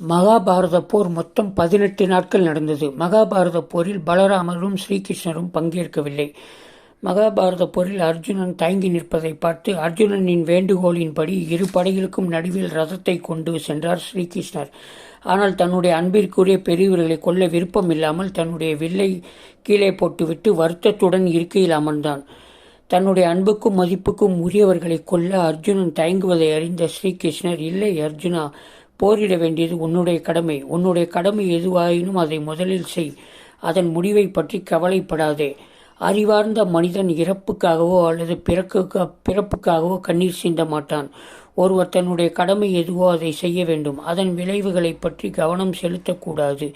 மகாபாரத போர் மொத்தம் பதினெட்டு நாட்கள் நடந்தது. மகாபாரத போரில் பலராமரும் ஸ்ரீகிருஷ்ணரும் பங்கேற்கவில்லை. மகாபாரத போரில் அர்ஜுனன் தயங்கி நிற்பதை பார்த்து அர்ஜுனனின் வேண்டுகோளின்படி இரு படைகளுக்கும் நடுவில் ரதத்தை கொண்டு சென்றார் ஸ்ரீகிருஷ்ணர். ஆனால் தன்னுடைய அன்பிற்குரிய பெரியவர்களை கொல்ல விருப்பம் இல்லாமல் தன்னுடைய வில்லை கீழே போட்டுவிட்டு வருத்தத்துடன் இருக்கையில் அமர்ந்தான். தன்னுடைய அன்புக்கும் மதிப்புக்கும் உரியவர்களை கொல்ல அர்ஜுனன் தயங்குவதை அறிந்த ஸ்ரீகிருஷ்ணர் இல்லை அர்ஜுனா போரிட வேண்டியது உன்னுடைய கடமை. உன்னுடைய கடமை எதுவாயினும் அதை முதலில் செய். அதன் முடிவை பற்றி கவலைப்படாதே. அறிவார்ந்த மனிதன் இறப்புக்காகவோ அல்லது பிறக்கு பிறப்புக்காகவோ கண்ணீர் சிந்த மாட்டான். ஒருவர் தன்னுடைய கடமை எதுவோ அதை செய்ய வேண்டும். அதன் விளைவுகளை பற்றி கவனம் செலுத்தக்கூடாது.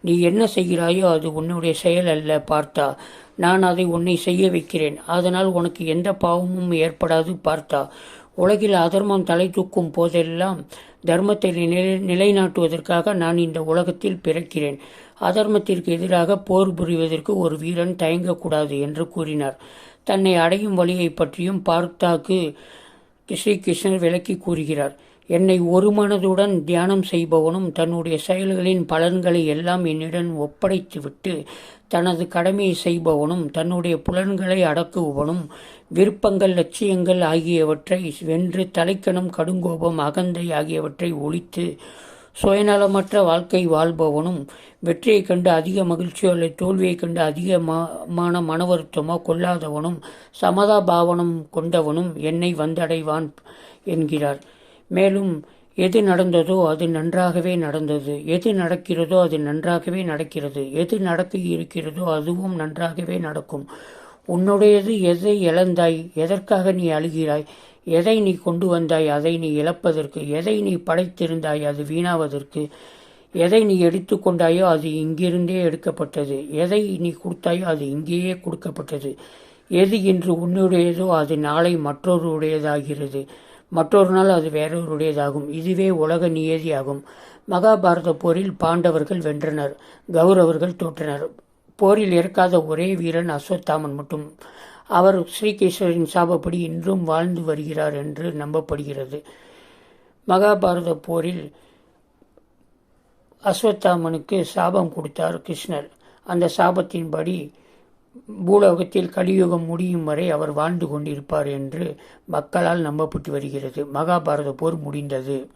நீ என்ன செய்கிறாயோ அது உன்னுடைய செயல் அல்ல பார்த்தா. நான் அதை உன்னை செய்ய வைக்கிறேன். அதனால் உனக்கு எந்த பாவமும் ஏற்படாது பார்த்தா. உலகில் அதர்மம் தலை தூக்கும் போதெல்லாம் தர்மத்தை நிலை நிலைநாட்டுவதற்காக நான் இந்த உலகத்தில் பிறக்கிறேன். அதர்மத்திற்கு எதிராக போர் புரிவதற்கு ஒரு வீரன் தயங்கக்கூடாது என்று கூறினார். தன்னை அடையும் வழியை பற்றியும் பார்த்தாக்கு ஸ்ரீகிருஷ்ணர் விளக்கி கூறுகிறார். என்னை ஒரு மனதுடன் தியானம் செய்பவனும் தன்னுடைய செயல்களின் பலன்களை எல்லாம் என்னிடம் ஒப்படைத்துவிட்டு தனது கடமையை செய்பவனும் தன்னுடைய புலன்களை அடக்குபவனும் விருப்பங்கள் லட்சியங்கள் ஆகியவற்றை வென்று தலைக்கணம் கடுங்கோபம் அகந்தை ஆகியவற்றை ஒழித்து சுயநலமற்ற வாழ்க்கை வாழ்பவனும் வெற்றியைக் கண்டு அதிக மகிழ்ச்சியோ அல்லது தோல்வியைக் கண்டு அதிகமான மன வருத்தமோ கொள்ளாதவனும் சமதா பாவனம் கொண்டவனும் என்னை வந்தடைவான் என்கிறார். மேலும் எது நடந்ததோ அது நன்றாகவே நடந்தது. எது நடக்கிறதோ அது நன்றாகவே நடக்கிறது. எது நடக்க இருக்கிறதோ அதுவும் நன்றாகவே நடக்கும். உன்னுடையது எதை இழந்தாய்? எதற்காக நீ அழுகிறாய்? எதை நீ கொண்டு வந்தாய்? அதை நீ இழப்பதற்கு. எதை நீ படைத்திருந்தாய்? அது வீணாவதற்கு. எதை நீ எடுத்துக்கொண்டாயோ அது இங்கிருந்தே எடுக்கப்பட்டது. எதை நீ கொடுத்தாயோ அது இங்கேயே கொடுக்கப்பட்டது. எது இன்று உன்னுடையதோ அது நாளை மற்றொருடையதாகிறது. மற்றொரு நாள் அது வேறொருடையதாகும். இதுவே உலக நியதியாகும். மகாபாரத போரில் பாண்டவர்கள் வென்றனர். கௌரவர்கள் தோற்றனர். போரில் இறக்காத ஒரே வீரன் அஸ்வத்தாமன் மட்டும். அவர் ஸ்ரீகிருஷ்ணரின் சாபப்படி இன்றும் வாழ்ந்து வருகிறார் என்று நம்பப்படுகிறது. மகாபாரத போரில் அஸ்வத்தாமனுக்கு சாபம் கொடுத்தார் கிருஷ்ணர். அந்த சாபத்தின்படி பூலோகத்தில் கலியுகம் முடியும் வரை அவர் வாழ்ந்து கொண்டிருப்பார் என்று மக்களால் நம்பப்பட்டு வருகிறது. மகாபாரத போர் முடிந்தது.